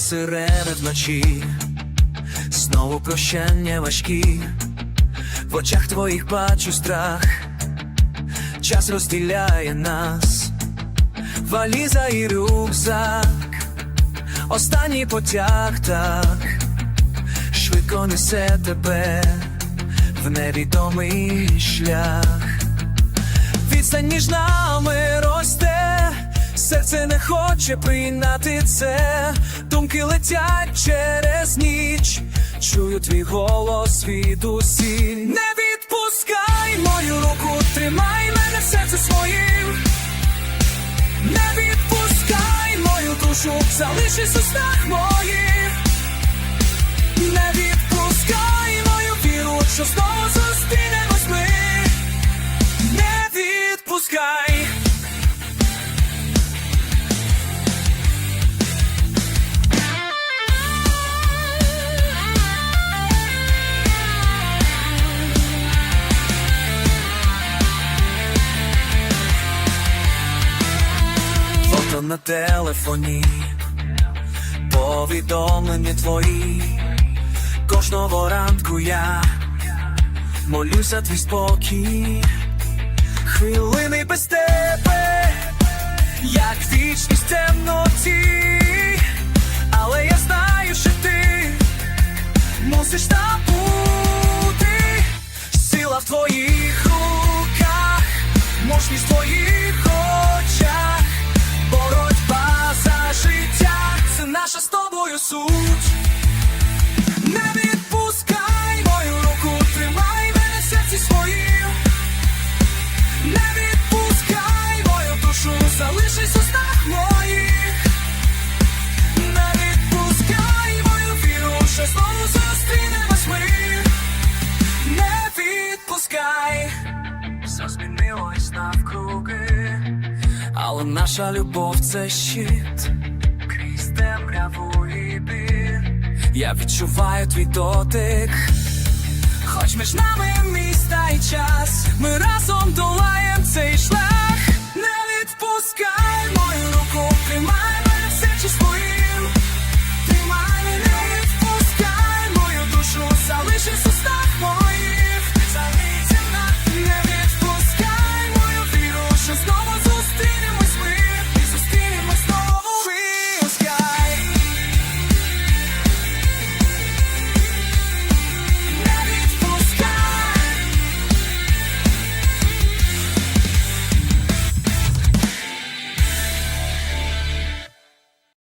сирени вночі, знову прощання важкі, в очах твоїх бачу страх, час розділяє нас, валіза і рюкзак, останній потяг так, швидко несе тебе в невідомий шлях. Відстань між нами серце не хоче прийняти це, думки летять через ніч, чую твій голос від усіль. Не відпускай мою руку, тримай мене в серце своїм. Не відпускай мою душу, залишись у снах моїх. Не відпускай мою віру, що знову зустрінемось ми. Не відпускай. На телефоні, повідомлення твої. Кожного ранку я молюся твій спокій, хвилини без тебе, як вічність темноті, але я знаю, що ти мусиш там бути, сила в твоїх руках, мужність твоїх Не відпускай мою душу, залишись у моїх. Не відпускай мою віру, що знову зустрінемось ми. Не відпускай. Все змінилось навкруги, але наша любов це щит крізь темряву і біль. Я відчуваю твій дотик, хоч між нами міста і час, ми разом долаєм цей шлях.